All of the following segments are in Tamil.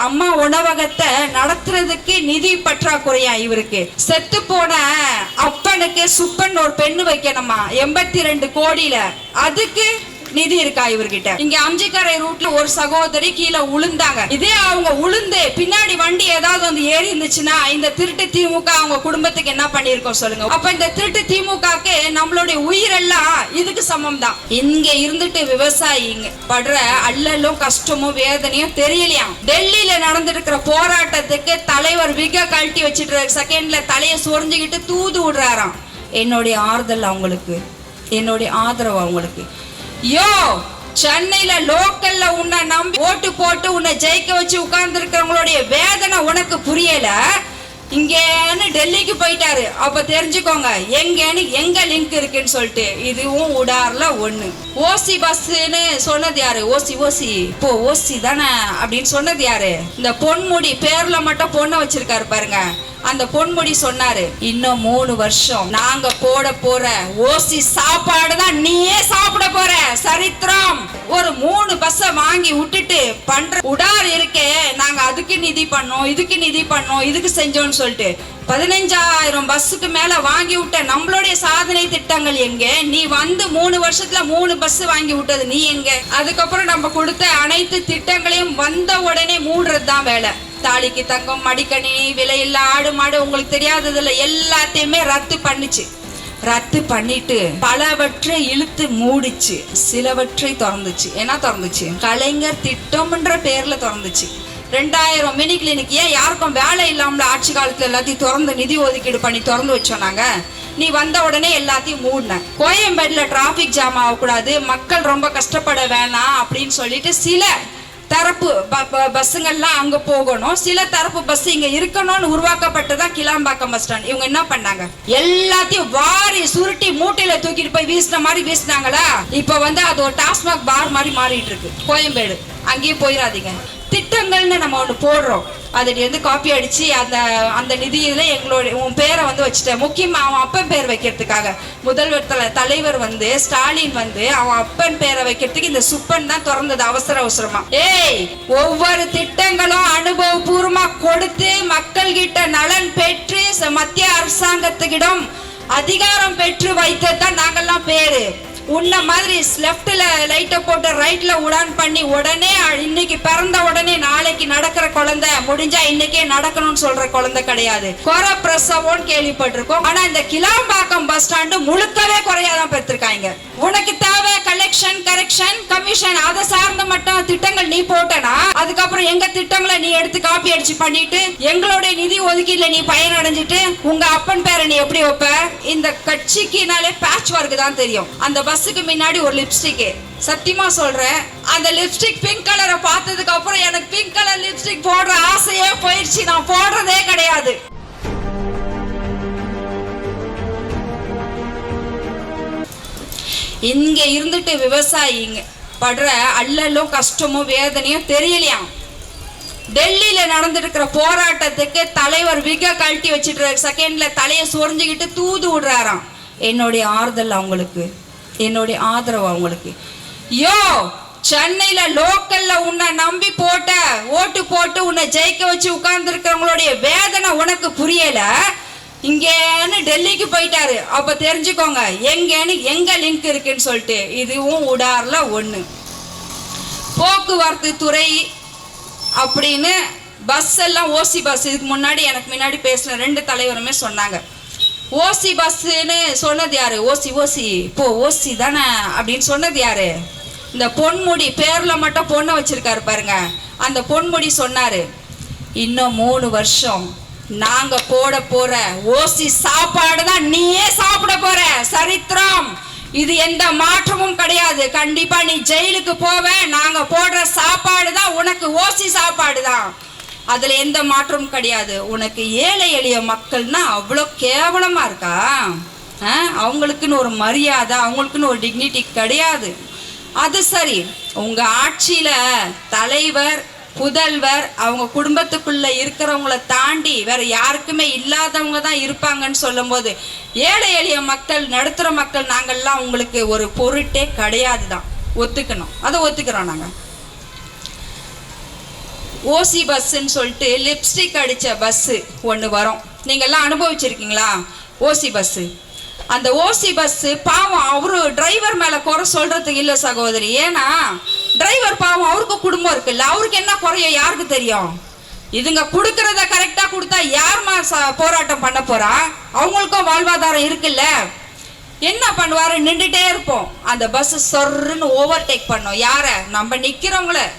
அம்மா உணவகத்தை நடத்துறதுக்கு நிதி பற்றாக்குறையா இவருக்கு. செத்து போன அப்பனுக்கு சுப்பன் ஒரு பெண்ணு வைக்கணுமா? எண்பத்தி ரெண்டு கோடியில. அதுக்கு நிதி இருக்கா இவர்கிட்ட? இங்க அம்ஜிக்கரை ரூட்ல ஒரு சகோதரி கீழே உளுந்தாங்க. இதே அவங்க உளுந்து பின்னாடி வண்டி ஏதாவது வந்து ஏறி இருந்துச்சுன்னா இந்த திருட்டு திமுக அவங்க குடும்பத்துக்கு என்ன பண்ணிருக்கோம் சொல்லுங்க. அப்ப இந்த திருட்டு திமுகக்கு நம்மளுடைய உயிரெல்லாம் இதுக்கு சமம் தான் இங்க இருந்துட்டு விவசாயிங்க படுற அல்லலும் கஷ்டமும் வேதனையும் தெரியலையாம். டெல்லியில நடந்திருக்கிற போராட்டத்துக்கு தலைவர் விக கழட்டி வச்சுட்டு செகண்ட்ல தலையை சொரிஞ்சுக்கிட்டு தூது விடுறாராம். என்னுடைய ஆறுதல் அவங்களுக்கு. என்னுடைய ஆதரவு அவங்களுக்கு. யோ சென்னையில லோக்கல்ல உன்னை நம்பி ஓட்டு போட்டு உன்னை ஜெயிக்க வச்சு உட்கார்ந்து இருக்கிறவங்களுடைய வேதனை உனக்கு புரியல? இங்கேன்னு டெல்லிக்கு போயிட்டாரு. அப்ப தெரிஞ்சுக்கோங்க எங்கேன்னு எங்க லிங்க் இருக்குன்னு சொல்லிட்டு இதுவும் உடார்ல ஒண்ணு. ஓசி பஸ்ன்னு சொன்னது யாரு? ஓசி ஓசி. இப்போ ஓசி தானே அப்படின்னு சொன்னது யாரு? இந்த பொன்முடி பேர்ல மட்டும் பொண்ணை வச்சிருக்காரு பாருங்க. அந்த பொன்முடி சொன்னாரு இன்னும் மூணு வருஷம். நாங்க போட போற ஓசி சாப்பாடு தான் நீயே சாப்பிட போற. சரித்திரம். ஒரு மூணு பஸ்ஸ வாங்கி விட்டுட்டு பண்ற உடார் இருக்கே. நாங்க அதுக்கு நிதி பண்ணோம் இதுக்கு நிதி பண்ணோம் இதுக்கு அப்படின்னு சொல்லிட்டு பதினஞ்சாயிரம் பஸ்ஸுக்கு மேல வாங்கி விட்ட நம்மளுடைய சாதனை திட்டங்கள் எங்க? நீ வந்து மூணு வருஷத்துல மூணு பஸ் வாங்கி விட்டது நீ எங்க? அதுக்கப்புறம் நம்ம கொடுத்த அனைத்து திட்டங்களையும் வந்த உடனே மூடுறது தான் வேலை. தாலிக்கு தங்கம் மடிக்கணினி விலையில்லா ஆடு மாடு உங்களுக்கு தெரியாததுல எல்லாத்தையுமே ரத்து பண்ணுச்சு. ரத்து பண்ணிட்டு பலவற்றை இழுத்து மூடிச்சு சிலவற்றை திறந்துச்சு. என்ன திறந்துச்சு. கலைஞர் திட்டம்ன்ற பேர்ல திறந்துச்சு. ரெண்டாயிரம் மினி கிளினிக் ஏன் யாருக்கும் வேலை இல்லாமல் ஆட்சி காலத்தில் எல்லாத்தையும் திறந்து நிதி ஒதுக்கீடு பண்ணி திறந்து வச்சோம் நாங்கள் நீ வந்த உடனே எல்லாத்தையும் மூடின. கோயம்பேடுல டிராஃபிக் ஜாம் ஆகக்கூடாது. மக்கள் ரொம்ப கஷ்டப்பட வேணாம் அப்படின்னு சொல்லிட்டு சில தரப்பு ப- ப- பஸ்ஸுங்கள்லாம் அங்கே போகணும். சில தரப்பு பஸ் இங்கே இருக்கணும்னு உருவாக்கப்பட்டதான் கிளாம்பாக்கம் பஸ் ஸ்டாண்ட். இவங்க என்ன பண்ணாங்க? எல்லாத்தையும் வாரி சுருட்டி மூட்டையில தூக்கிட்டு போய் வீசின மாதிரி வீசினாங்களா? இப்போ வந்து அது ஒரு டாஸ்மாக் பார் மாதிரி மாறிட்டு இருக்கு. கோயம்பேடு. அங்கேயே போயிடாதீங்க திட்டங்கள்னு நம்ம ஒன்று போடுறோம். அதை வந்து காப்பி அடித்து அந்த அந்த நிதியில் எங்களோட உன் பேரை வந்து வச்சுட்டேன். முக்கியமாக அவன் அப்பன் பேர் வைக்கிறதுக்காக. முதல்வர் தல தலைவர் வந்து ஸ்டாலின் வந்து அவன் அப்பன் பேரை வைக்கிறதுக்கு இந்த சுப்பன் தான் திறந்தது அவசர அவசரமா. ஏய் ஒவ்வொரு திட்டங்களும் அனுபவபூர்வமாக கொடுத்து மக்கள் கிட்ட நலன் பெற்று மத்திய அரசாங்கத்துக்கிடம் அதிகாரம் பெற்று வைத்தது தான் நாங்கெல்லாம் பேரு. உன்ன மாதிரி லெஃப்ட்ல லைட்டை போட்டு ரைட்ல உடான் பண்ணி உடனே இன்னைக்கு பிறந்த குழந்தை முடிஞ்சா இன்னைக்கே நடக்கணும்னு சொல்ற குழந்தை கிடையாது. கொர பிரசவம் கேள்விப்பட்டிருக்கோம். ஆனா இந்த கிளாம்பாக்கம் பஸ் ஸ்டாண்டு முழுக்கவே குறையாதான் பெற்றிருக்காங்க. உனக்கு தேவை கலெக்ஷன் கரெக்ஷன் கமிஷன் அதை சார்ந்த மட்டும் திட்டங்கள் நீ போட்டனா அதுக்கப்புறம் எங்க திட்டங்களை நீ எடுத்து காப்பி அடிச்சு பண்ணிட்டு எங்களுடைய நிதி ஒதுக்கீடுல நீ பயனடைஞ்சிட்டு உங்க அப்பன் பேரை நீ எப்படி வைப்ப? இந்த கட்சிக்குனாலே பேட்ச் ஒர்க் தான் தெரியும். அந்த பஸ்ஸுக்கு முன்னாடி ஒரு லிப்ஸ்டிக் சத்தியமா சொல்றேன் அந்த லிப்ஸ்டிக் பிங்க் கலரை பார்த்ததுக்கு அப்புறம் எனக்கு பிங்க் கலர் லிப்ஸ்டிக் போடுற ஆசையே போயிடுச்சு. நான் போடுறதே கிடையாது. இங்க இருந்துட்டு விவசாயிங்க படுற அல்லலும் கஷ்டமும் வேதனையும் தெரியலையாம் டெல்லியில நடந்துருக்கிற போராட்டத்துக்கு தலைவர் விக கழட்டி வச்சிட்டு செகண்ட்ல தலையை சொரிஞ்சுக்கிட்டு தூது விடுறாராம். என்னுடைய ஆறுதல் அவங்களுக்கு. என்னுடைய ஆதரவு அவங்களுக்கு. யோ சென்னையில லோக்கல்ல உன்னை நம்பி போட்ட ஓட்டு போட்டு உன்னை ஜெயிக்க வச்சு உட்கார்ந்து இருக்கிறவங்களுடைய வேதனை உனக்கு புரியல? இங்கேன்னு டெல்லிக்கு போயிட்டாரு. அப்ப தெரிஞ்சுக்கோங்க எங்கேன்னு எங்க லிங்க் இருக்குன்னு சொல்லிட்டு இதுவும் உடார்ல ஒண்ணு. போக்குவரத்து துறை அப்படின்னு பஸ் எல்லாம் ஓசி பஸ் இதுக்கு முன்னாடி எனக்கு முன்னாடி பேசின ரெண்டு தலைவருமே சொன்னாங்க. ஓசி பஸ்ன்னு சொன்னது யாரு? ஓசி ஓசி. போ ஓசி தானே அப்படின்னு சொன்னது யாரு? இந்த பொன்முடி பேர்ல மட்டும் பொண்ணை வச்சிருக்காரு பாருங்க. அந்த பொன்முடி சொன்னாரு இன்னும் மூணு வருஷம் நாங்க போட போற ஓசி சாப்பாடு தான் நீயே சாப்பிட போற. சரித்திரம். இது எந்த மாற்றமும் கிடையாது. கண்டிப்பா நீ ஜெயிலுக்கு போவ. நாங்க போடுற சாப்பாடு தான் உனக்கு ஓசி சாப்பாடு தான். அதுல எந்த மாற்றமும் கிடையாது. உனக்கு ஏழை எளிய மக்கள்னா அவ்வளோ கேவலமா இருக்கா? ஆ? அவங்களுக்குன்னு ஒரு மரியாதை அவங்களுக்குன்னு ஒரு டிக்னிட்டி கிடையாது. அது சரி. உங்க ஆட்சியில தலைவர் புதல்வர் அவங்க குடும்பத்துக்குள்ள இருக்கிறவங்கள தாண்டி வேற யாருக்குமே இல்லாதவங்க தான் இருப்பாங்கன்னு சொல்லும்போது ஏழை எளிய மக்கள் நடுத்தர மக்கள் நாங்கள்லாம் உங்களுக்கு ஒரு பொருட்டே கிடையாது தான் ஒத்துக்கணும். அதை ஒத்துக்கிறோம் நாங்கள் ஓசி பஸ்ஸுன்னு சொல்லிட்டு லிப்ஸ்டிக் அடித்த பஸ்ஸு ஒன்று வரும். நீங்கள்லாம் அனுபவிச்சிருக்கீங்களா? ஓசி பஸ்ஸு அந்த ஓசி பஸ்ஸு பாவம் அவரு டிரைவர் மேலே குறை சொல்கிறதுக்கு இல்லை சகோதரி. ஏன்னா டிரைவர் பாவம் அவருக்கு குடும்பம் இருக்குல்ல அவருக்கு என்ன குறையும் யாருக்கு தெரியும்? இதுங்க கொடுக்கறத கரெக்டாக கொடுத்தா யார்மா ச போராட்டம் பண்ண போறா? அவங்களுக்கும் வாழ்வாதாரம் இருக்குல்ல. என்ன பண்ணுவாரு? நின்றுட்டே இருப்போம். அந்த பஸ் சொர்ன்னு ஓவர்டேக் பண்ணோம். யாரை? நம்ம நிற்கிறவங்கள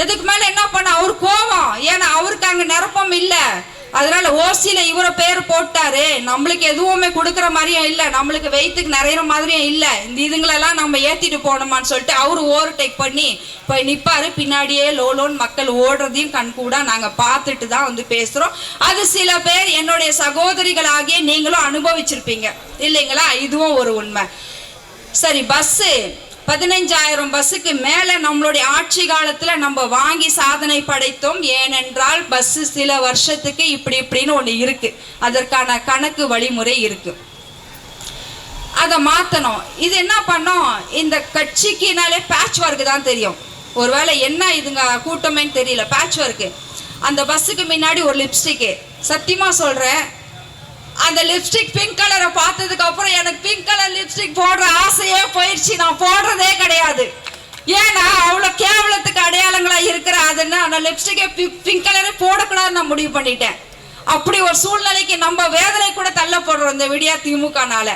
இதுக்கு மேல என்ன பண்ண? அவர் கோவம். ஏன்னா அவருக்கு அங்க நிரப்பம் இல்ல. அதனால ஓசியில இவரை பேர் போட்டாரு. நம்மளுக்கு எதுவுமே கொடுக்குற மாதிரியும் இல்ல. நம்மளுக்கு வெயித்துக்கு நிறைய மாதிரியும் இல்ல. இந்த இதுங்களெல்லாம் நம்ம ஏத்திட்டு போனோமான்னு சொல்லிட்டு அவரு ஓவர்டேக் பண்ணி போய் நிப்பாரு. பின்னாடியே லோலோன்னு மக்கள் ஓடுறதையும் கண் கூட நாங்க பார்த்துட்டு தான் வந்து பேசுறோம். அது சில பேர் என்னுடைய சகோதரிகளாகிய நீங்களும் அனுபவிச்சிருப்பீங்க. இல்லைங்களா? இதுவும் ஒரு உண்மை. சரி பஸ்ஸு பதினஞ்சாயிரம் பஸ்ஸுக்கு மேலே நம்மளுடைய ஆட்சி காலத்தில் நம்ம வாங்கி சாதனை படைத்தோம். ஏனென்றால் பஸ்ஸு சில வருஷத்துக்கு இப்படி இப்படின்னு ஒன்று இருக்கு. அதற்கான கணக்கு வழிமுறை இருக்கு. அதை மாற்றணும் இது என்ன பண்ணோம்? இந்த கட்சிக்குனாலே பேட்ச் ஒர்க் தான் தெரியும். ஒருவேளை என்ன இதுங்க கூட்டமேன்னு தெரியல. பேட்ச் ஒர்க்கு அந்த பஸ்ஸுக்கு முன்னாடி ஒரு லிப்ஸ்டிக்கு சத்தியமாக சொல்கிறேன் அந்த லிப்ஸ்டிக் பிங்க் கலரை பார்த்ததுக்கு அப்புறம் எனக்கு பிங்க் கலர் லிப்ஸ்டிக் போடுற ஆசையே போயிடுச்சு. நான் போடுறதே கிடையாது. ஏன்னா அவ்வளோ கேவலத்துக்கு அடையாளங்களா இருக்கிற அதுன்னு அந்த லிப்ஸ்டிக்கை பிங்க் கலரே போடக்கூடாதுன்னு நான் முடிவு பண்ணிட்டேன். அப்படி ஒரு சூழ்நிலைக்கு நம்ம வேதனை கூட தள்ளப்படுறோம் இந்த விடியா திமுகனால.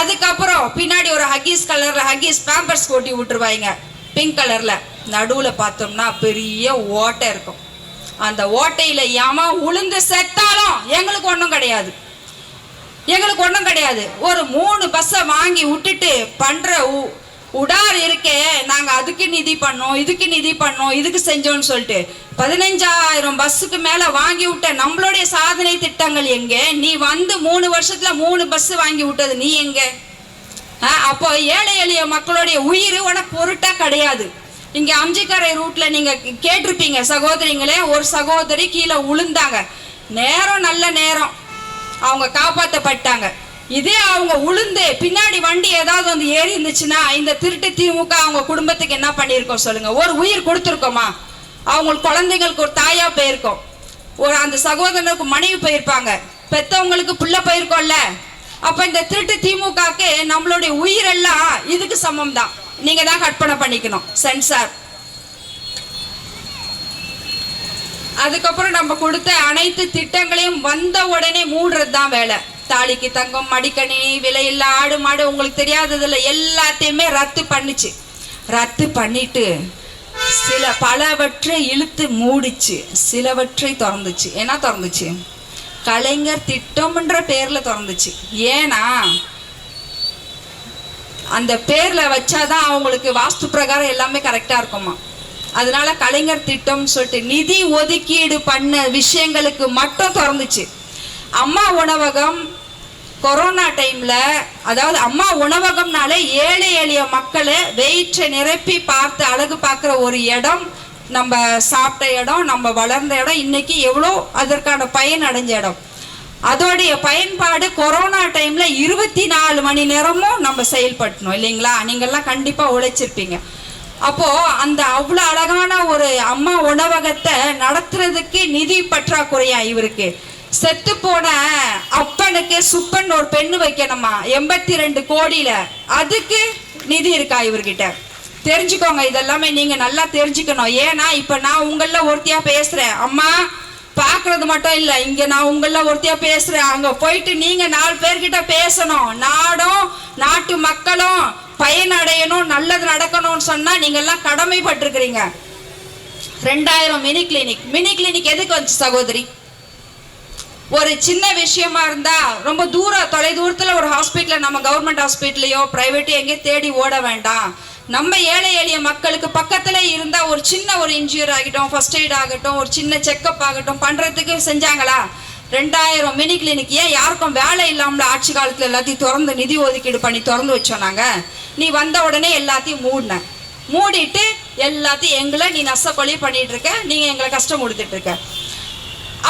அதுக்கப்புறம் பின்னாடி ஒரு ஹக்கீஸ் கலர்ல ஹக்கீஸ் பேம்பர்ஸ் கொட்டி விட்டுருவாங்க. பிங்க் கலர்ல நடுவுல பார்த்தோம்னா பெரிய ஓட்டை இருக்கும். அந்த ஓட்டையில ஏமா உளுந்து செத்தாலும் எங்களுக்கு ஒன்றும் கிடையாது. எங்களுக்கு ஒன்றும் கிடையாது. ஒரு மூணு பஸ்ஸை வாங்கி விட்டுட்டு பண்ணுற உ- உடார் இருக்கே நாங்கள் அதுக்கு நிதி பண்ணோம் இதுக்கு நிதி பண்ணோம் இதுக்கு செஞ்சோம்னு சொல்லிட்டு. பதினஞ்சாயிரம் பஸ்ஸுக்கு மேலே வாங்கி விட்ட நம்மளுடைய சாதனை திட்டங்கள் எங்கே? நீ வந்து மூணு வருஷத்தில் மூணு பஸ் வாங்கி விட்டது நீ எங்கே? அப்போ ஏழை எளிய மக்களுடைய உயிர் உனக்கு பொருட்டாக கிடையாது. இங்கே அம்ஜிக்கரை ரூட்டில் நீங்கள் கேட்டிருப்பீங்க சகோதரிங்களே ஒரு சகோதரி கீழே உளுந்தாங்க. நேரம் நல்ல நேரம். அவங்க காப்பாற்றப்பட்டாங்க இதே அவங்க உளுந்து பின்னாடி வண்டி ஏதாவது வந்து ஏறி இருந்துச்சுன்னா இந்த திருட்டு திமுக அவங்க குடும்பத்துக்கு என்ன பண்ணியிருக்கோம் சொல்லுங்க. ஒரு உயிர் கொடுத்துருக்கோமா? அவங்களுக்கு குழந்தைங்களுக்கு ஒரு தாயா போயிருக்கோம். ஒரு அந்த சகோதரனுக்கு மனைவி போயிருப்பாங்க. பெத்தவங்களுக்கு பிள்ளை போயிருக்கோம்ல. அப்ப இந்த திருட்டு திமுகக்கு நம்மளுடைய உயிரெல்லாம் இதுக்கு சமம் தான் நீங்க தான் கற்பனை பண்ணிக்கணும். சென்சார். அதுக்கப்புறம் நம்ம கொடுத்த அனைத்து திட்டங்களையும் வந்த உடனே மூடுறது தான் வேலை. தாலிக்கு தங்கம் மடிக்கணினி விலையில்லா ஆடு மாடு உங்களுக்கு தெரியாததில்ல எல்லாத்தையுமே ரத்து பண்ணுச்சு. ரத்து பண்ணிட்டு சில பலவற்றை இழுத்து மூடிச்சு சிலவற்றை திறந்துச்சு. என்ன திறந்துச்சு? கலைஞர் திட்டம்ன்ற பேரில் திறந்துச்சு. ஏன்னா அந்த பேரில் வச்சாதான் அவங்களுக்கு வாஸ்து பிரகாரம் எல்லாமே கரெக்டாக இருக்குமா அதனால கலைஞர் திட்டம்னு சொல்லிட்டு நிதி ஒதுக்கீடு பண்ண விஷயங்களுக்கு மட்டும் திறந்துச்சு. அம்மா உணவகம் கொரோனா டைம்ல அதாவது அம்மா உணவகம்னாலே ஏழை எளிய மக்களை வெயிற்றை நிரப்பி பார்த்து அழகு பார்க்குற ஒரு இடம் நம்ம சாப்பிட்ட இடம் நம்ம வளர்ந்த இடம் இன்னைக்கு எவ்வளோ அதற்கான பயன் அடைஞ்ச இடம். அதோடைய பயன்பாடு கொரோனா டைம்ல இருபத்தி நாலு மணி நேரமும் நம்ம செயல்பட்டணும் இல்லைங்களா? நீங்கள்லாம் கண்டிப்பாக உழைச்சிருப்பீங்க. அப்போ அந்த அவ்வளோ அழகான ஒரு அம்மா உணவகத்தை நடத்துறதுக்கு நிதி பற்றாக்குறையா இவருக்கு. செத்து போன அப்பனுக்கு சுப்பன் ஒரு பெண்ணு வைக்கணுமா? எண்பத்தி ரெண்டு கோடியில. அதுக்கு நிதி இருக்கா இவர்கிட்ட? தெரிஞ்சுக்கோங்க இதெல்லாமே நீங்க நல்லா தெரிஞ்சுக்கணும். ஏன்னா இப்ப நான் உங்கள ஒருத்தியா பேசுறேன். அம்மா பாக்குறது மட்டும் இல்ல இங்க நான் உங்கள ஒருத்தியா பேசுறேன். அங்க போயிட்டு நீங்க நாலு பேர்கிட்ட பேசணும். நாடும் நாட்டு மக்களும் பயனடையணும் நல்லது நடக்கணும்னு சொன்னா நீங்க எல்லாம் கடமைப்பட்டிருக்கிறீங்க. ரெண்டாயிரம் மினி கிளினிக். மினி கிளினிக் எதுக்கு வந்துச்சு சகோதரி? ஒரு சின்ன விஷயமா இருந்தா ரொம்ப தூரம் தொலைதூரத்துல ஒரு ஹாஸ்பிட்டல் நம்ம கவர்மெண்ட் ஹாஸ்பிட்டலையோ பிரைவேட்டோ எங்கேயும் தேடி ஓட வேண்டாம். நம்ம ஏழை எளிய மக்களுக்கு பக்கத்துல இருந்தா ஒரு சின்ன ஒரு இன்ஜூரி ஆகட்டும் ஃபர்ஸ்ட் எய்ட் ஆகட்டும் ஒரு சின்ன செக்கப் ஆகட்டும் பண்றதுக்கு செஞ்சாங்களா? ரெண்டாயிரம் மினி கிளினிக் ஏன் யாருக்கும் வேலை இல்லாமல் ஆட்சி காலத்தில் எல்லாத்தையும் திறந்து நிதி ஒதுக்கீடு பண்ணி திறந்து வச்சோம் நாங்கள் நீ வந்த உடனே எல்லாத்தையும் மூடின. மூடிட்டு எல்லாத்தையும் எங்களை நீ நஷ்டப்பொழி பண்ணிட்டு இருக்க. நீங்கள் எங்களை கஷ்டம் கொடுத்துட்டு இருக்க.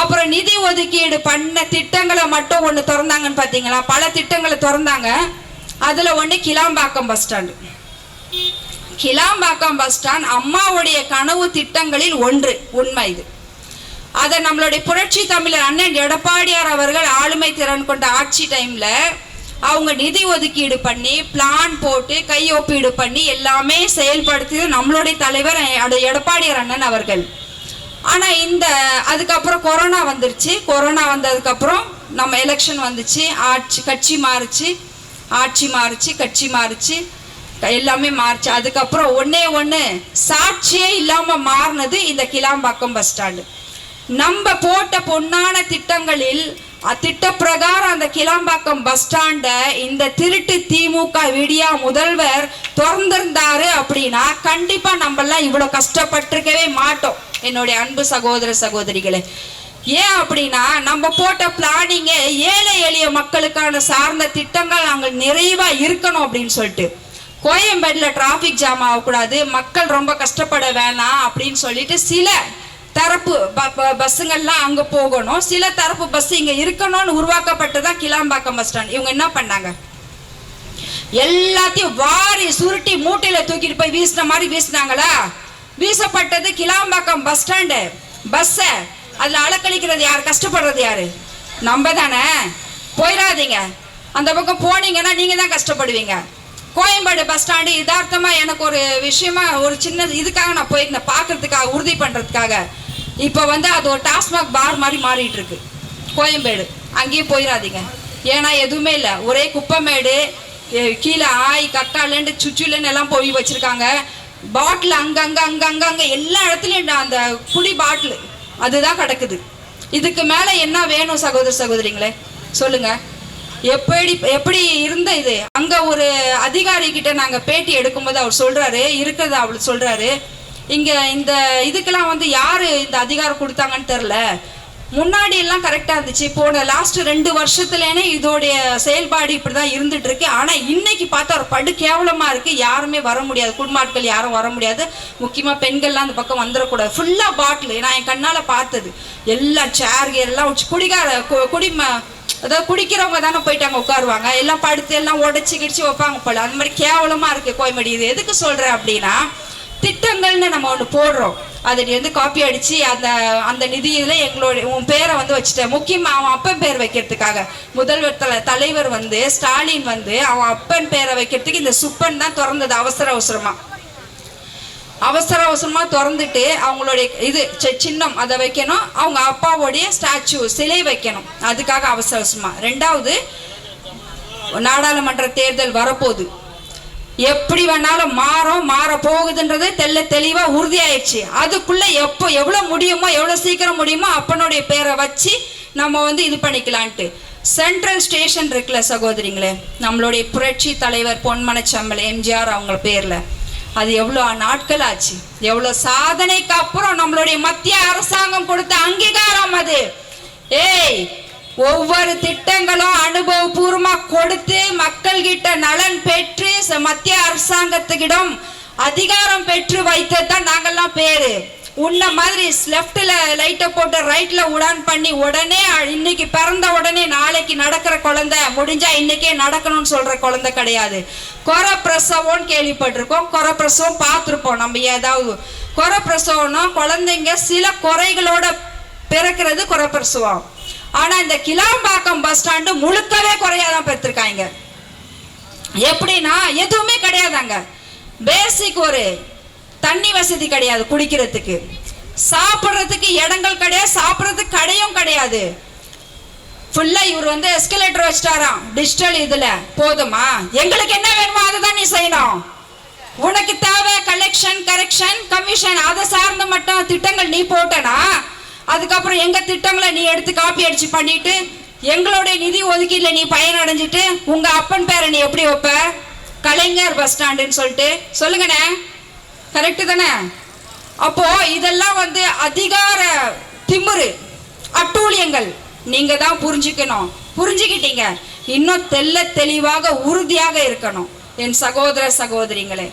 அப்புறம் நிதி ஒதுக்கீடு பண்ண திட்டங்களை மட்டும் ஒன்று திறந்தாங்கன்னு பார்த்தீங்களா பல திட்டங்களை திறந்தாங்க. அதில் ஒன்று Kilambakkam bus stand. Kilambakkam bus stand அம்மாவுடைய கனவு திட்டங்களில் ஒன்று. உண்மை இது. அதை நம்மளுடைய புரட்சி தமிழர் அண்ணன் எடப்பாடியார் அவர்கள் ஆளுமை திறன் கொண்ட ஆட்சி டைமில் அவங்க நிதி ஒதுக்கீடு பண்ணி பிளான் போட்டு கையொப்பீடு பண்ணி எல்லாமே செயல்படுத்தியது நம்மளுடைய தலைவர் எடப்பாடியார் அண்ணன் அவர்கள். ஆனால் இந்த அதுக்கப்புறம் கொரோனா வந்துருச்சு. கொரோனா வந்ததுக்கப்புறம் நம்ம எலெக்ஷன் வந்துச்சு. ஆட்சி கட்சி மாறுச்சு. ஆட்சி மாறுச்சு கட்சி மாறுச்சு. எல்லாமே மாறுச்சு. அதுக்கப்புறம் ஒன்றே ஒன்று சாட்சியே இல்லாமல் மாறினது இந்த கிளாம்பாக்கம் பஸ் ஸ்டாண்டு. நம்ம போட்ட பொன்னான திட்டங்களில் அத்திட்ட பிரகாரம் அந்த கிளாம்பாக்கம் பஸ் ஸ்டாண்ட இந்த திருட்டு திமுக விடியா முதல்வர் திறந்திருந்தாரு அப்படின்னா கண்டிப்பா நம்ம எல்லாம் இவ்வளவு கஷ்டப்பட்டிருக்கவே மாட்டோம். என்னுடைய அன்பு சகோதர சகோதரிகளே ஏன் அப்படின்னா நம்ம போட்ட பிளானிங்க ஏழை எளிய மக்களுக்கான சார்ந்த திட்டங்கள் நாங்கள் நிறைவா இருக்கணும் அப்படின்னு சொல்லிட்டு. கோயம்பேட்டில் டிராஃபிக் ஜாம் ஆகக்கூடாது மக்கள் ரொம்ப கஷ்டப்பட வேணாம் அப்படின்னு சொல்லிட்டு சில தரப்பு ப- ப- பஸ்ஸுங்கள்லாம் அங்கே போகணும். சில தரப்பு பஸ் இங்கே இருக்கணும்னு உருவாக்கப்பட்டதான் கிளாம்பாக்கம் பஸ் ஸ்டாண்ட். இவங்க என்ன பண்ணாங்க? எல்லாத்தையும் வாரி சுருட்டி மூட்டையில தூக்கிட்டு போய் வீசின மாதிரி வீசினாங்களா? வீசப்பட்டது கிளாம்பாக்கம் பஸ் ஸ்டாண்டு. பஸ்ஸ அதுல அலக்கழிக்கிறது யார்? கஷ்டப்படுறது யாரு? நம்ம தானே. போயிடாதீங்க. அந்த பக்கம் போனீங்கன்னா நீங்க தான் கஷ்டப்படுவீங்க. கோயம்பேடு பஸ் ஸ்டாண்டு யதார்த்தமா எனக்கு ஒரு விஷயமா ஒரு சின்ன இதுக்காக நான் போயிருந்தேன். பார்க்கறதுக்காக உறுதி பண்றதுக்காக. இப்போ வந்து அது ஒரு டாஸ்மாக் பார் மாதிரி மாறிட்டு இருக்கு கோயம்பேடு. அங்கேயும் போயிடாதீங்க ஏன்னா எதுவுமே இல்லை. ஒரே குப்பைமேடு கீழே ஆய் கக்காலேண்டு சுச்சுலேன்னு எல்லாம் போய் வச்சிருக்காங்க. பாட்டில் அங்கங்க அங்கங்க அங்கே எல்லா இடத்துலையும் நான் அந்த புளி பாட்டில் அதுதான் கிடக்குது. இதுக்கு மேலே என்ன வேணும் சகோதர சகோதரிங்களே? சொல்லுங்க. எப்படி எப்படி இருந்த இது? அங்கே ஒரு அதிகாரி கிட்ட நாங்கள் பேட்டி எடுக்கும்போது அவர் சொல்கிறாரு இருக்கிறத அவர் சொல்கிறாரு இங்கே இந்த இதுக்கெல்லாம் வந்து யார் இந்த அதிகாரம் கொடுத்தாங்கன்னு தெரில முன்னாடி எல்லாம் கரெக்டாக இருந்துச்சு. போன லாஸ்ட் ரெண்டு வருஷத்துலேனே இதோடைய செயல்பாடு இப்படி தான் இருந்துட்டு இருக்கு. ஆனால் இன்னைக்கு பார்த்தா ஒரு படு கேவலமாக இருக்குது யாருமே வர முடியாது. குடும்பாட்கள் யாரும் வர முடியாது. முக்கியமாக பெண்கள்லாம் அந்த பக்கம் வந்துடக்கூடாது. ஃபுல்லாக பாட்டில் நான் என் கண்ணால் பார்த்தது. எல்லா சேர் எல்லாம் வச்சு குடிகார கு- குடிம அதாவது குடிக்கிறவங்க தானே போயிட்டாங்க அங்கே உட்காருவாங்க. எல்லாம் படுத்து எல்லாம் உடச்சி கிடிச்சு வைப்பாங்க போல. அந்த மாதிரி கேவலமாக இருக்குது கோயம்பேடு. இது எதுக்கு சொல்கிறேன் அப்படின்னா திட்டங்கள்னு நம்ம ஒன்று போடுறோம். அதை நீ வந்து காப்பி அடித்து அந்த அந்த நிதியில் எங்களுடைய உன் பேரை வந்து வச்சுட்டேன் முக்கியமாக அவன் அப்பன் பேர் வைக்கிறதுக்காக. முதல்வர் தல தலைவர் வந்து ஸ்டாலின் வந்து அவன் அப்பன் பேரை வைக்கிறதுக்கு இந்த சுப்பன் தான் திறந்தது அவசர அவசரமாக அவசர அவசரமாக திறந்துட்டு அவங்களுடைய இது சின்னம் அதை வைக்கணும். அவங்க அப்பாவுடைய ஸ்டாச்சு சிலை வைக்கணும். அதுக்காக அவசர அவசரமாக ரெண்டாவது நாடாளுமன்ற தேர்தல் வரப்போகுது. எப்படி வேணாலும் மாறும் மாற போகுதுன்றது தெல்ல தெளிவா உறுதியாயிடுச்சு. அதுக்குள்ள எப்போ எவ்வளவு முடியுமோ எவ்வளவு சீக்கிரம் முடியுமோ அப்பனுடைய பேரை வச்சு நம்ம வந்து இது பண்ணிக்கலான்ட்டு. சென்ட்ரல் ஸ்டேஷன் இருக்குல்ல சகோதரிங்களே நம்மளுடைய புரட்சி தலைவர் பொன்மனச்சம்பல் எம்ஜிஆர் அவங்க பேர்ல. அது எவ்வளோ நாட்கள் ஆச்சு எவ்வளோ சாதனைக்கு அப்புறம் நம்மளுடைய மத்திய அரசாங்கம் கொடுத்த அங்கீகாரம் அது. ஏய் ஒவ்வொரு திட்டங்களும் அனுபவபூர்வமா கொடுத்து மக்கள் கிட்ட நலன் பெற்று மத்திய அரசாங்கத்துக்கிடம் அதிகாரம் பெற்று வைத்தது தான் நாங்கெல்லாம் பேரு. உன்ன மாதிரி லெஃப்ட்ல லைட்டை போட்டு ரைட்ல உடான் பண்ணி உடனே இன்னைக்கு பிறந்த உடனே நாளைக்கு நடக்கிற குழந்தை முடிஞ்சா இன்னைக்கே நடக்கணும்னு சொல்ற குழந்தை கிடையாது. கொர பிரசவம்னு கேள்விப்பட்டிருக்கோம். கொர பிரசவம் பார்த்துருப்போம். நம்ம ஏதாவது கொர பிரசவம்னா குழந்தைங்க சில குறைகளோட பிறக்கிறது குறை பிரசவம் ஆனா இந்த கிளாம்பாக்கம் பஸ் ஸ்டாண்டு முழுக்கவே குறையாதான் பெற்றிருக்காங்க. எப்படின்னா எதுவுமே கிடையாதாங்க. பேசிக் ஒரு தண்ணி வசதி கிடையாது குடிக்கிறதுக்கு. சாப்பிட்றதுக்கு இடங்கள் கிடையாது சாப்பிட்றதுக்கு கடையும் கிடையாது. ஃபுல்லாக இவர் வந்து எஸ்கலேட்டர் வச்சிட்டாராம். டிஜிட்டல் இதில். போதுமா? எங்களுக்கு என்ன வேணுமோ அதை தான் நீ செய்யணும். உனக்கு தேவை கலெக்ஷன் கரெக்ஷன் கமிஷன் அதை சார்ந்த மட்டும் திட்டங்கள் நீ போட்டனா அதுக்கப்புறம் எங்க திட்டங்களை நீ எடுத்து காப்பி அடிச்சு பண்ணிட்டு எங்களுடைய நிதி ஒதுக்கீட்டில் நீ பயனடைஞ்சிட்டு உங்க அப்பன் பேரை நீ எப்படி வைப்ப? கலைஞர் பஸ் ஸ்டாண்டுன்னு சொல்லிட்டு. சொல்லுங்கண்ணே. கரெக்டு தானே? அப்போ இதெல்லாம் வந்து அதிகார திமுரு அட்டூழியங்கள். நீங்க தான் புரிஞ்சுக்கணும். புரிஞ்சுக்கிட்டீங்க. இன்னும் தெள்ள தெளிவாக உறுதியாக இருக்கணும். என் சகோதர சகோதரிங்களே.